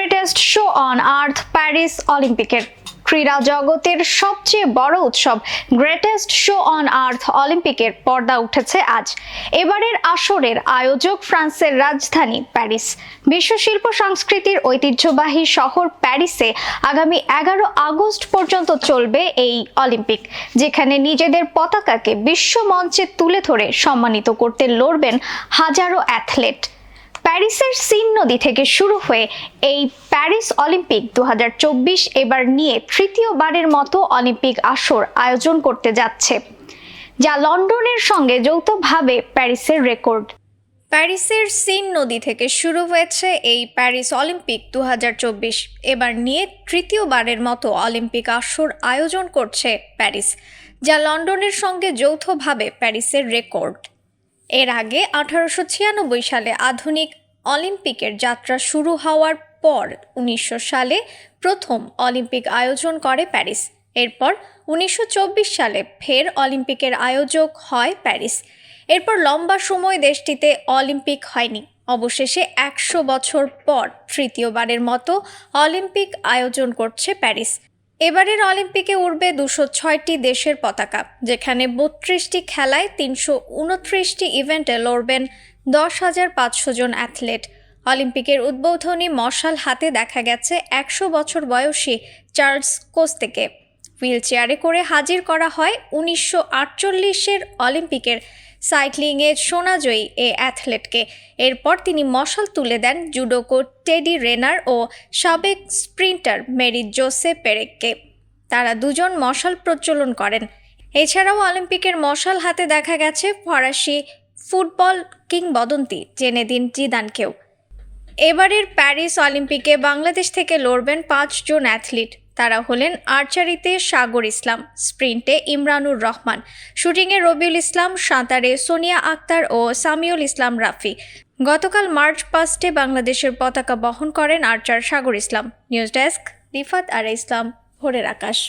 Greatest show on earth Paris অলিম্পিকের ক্রীড়া জগতের সবচেয়ে বড় উৎসব গ্রেটেস্ট শো অন আর্থ অলিম্পিকের পর্দা উঠেছে আজ। এবারের আসরের আয়োজক ফ্রান্সের রাজধানী প্যারিস। বিশ্ব শিল্প সংস্কৃতির ঐতিহ্যবাহী শহর প্যারিসে আগামী এগারো আগস্ট পর্যন্ত চলবে এই অলিম্পিক যেখানে নিজেদের পতাকাকে বিশ্ব মঞ্চে তুলে ধরে সম্মানিত করতে লড়বেন হাজারো অ্যাথলেট প্যারিসের সিন নদী থেকে শুরু হয়ে এই প্যারিস অলিম্পিক দু হাজার চব্বিশ এবার নিয়ে তৃতীয়বারের মতো অলিম্পিক আসর আয়োজন করতে যাচ্ছে, যা লন্ডনের সঙ্গে যৌথভাবে প্যারিসের রেকর্ড। প্যারিসের সিন নদী থেকে শুরু হয়েছে এই প্যারিস অলিম্পিক দু এবার নিয়ে তৃতীয়বারের মতো অলিম্পিক আসর আয়োজন করছে প্যারিস, যা লন্ডনের সঙ্গে যৌথভাবে প্যারিসের রেকর্ড। এর আগে আঠারোশো ছিয়ানব্বই সালে আধুনিক অলিম্পিকের যাত্রা শুরু হওয়ার পর উনিশশো সালে প্রথম অলিম্পিক আয়োজন করে প্যারিস। এরপর উনিশশো চব্বিশ সালে ফের অলিম্পিকের আয়োজক হয় প্যারিস। এরপর লম্বা সময় দেশটিতে অলিম্পিক হয়নি। অবশেষে একশো বছর পর তৃতীয়বারের মতো অলিম্পিক আয়োজন করছে প্যারিস। এবারের অলিম্পিকে উঠবে দুশো ছয়টি দেশের পতাকা, যেখানে বত্রিশটি খেলায় তিনশো উনত্রিশটি ইভেন্টে লড়বেন দশ হাজার পাঁচশো জন অ্যাথলেট। অলিম্পিকের উদ্বোধনী মশাল হাতে দেখা গেছে একশো বছর বয়সী চার্লস কোস্তেকে। হুইল চেয়ারে করে হাজির করা হয় উনিশশো আটচল্লিশের অলিম্পিকের সাইক্লিংয়ে সোনাজয়ী এ অ্যাথলেটকে। এরপর তিনি মশাল তুলে দেন জুডোকো টেডি রেনার ও সাবেক স্প্রিন্টার মেরি জোসে পেরেককে। তারা দুজন মশাল প্রচলন করেন। এছাড়াও অলিম্পিকের মশাল হাতে দেখা গেছে ফরাসি ফুটবল কিংবদন্তি জেনেদিন জিদানকেও। এবারের প্যারিস অলিম্পিকে বাংলাদেশ থেকে লড়বেন পাঁচজন অ্যাথলিট। তারা হলেন আর্চারিতে সাগর ইসলাম, স্প্রিন্টে ইমরানুর রহমান, শুটিংয়ে রবিউল ইসলাম, সাঁতারে সোনিয়া আক্তার ও সামিউল ইসলাম রাফি। গতকাল মার্চ পাস্টে বাংলাদেশের পতাকা বহন করেন archer Sagar Islam. News desk Rifat আর ইসলাম, ভোরের আকাশ।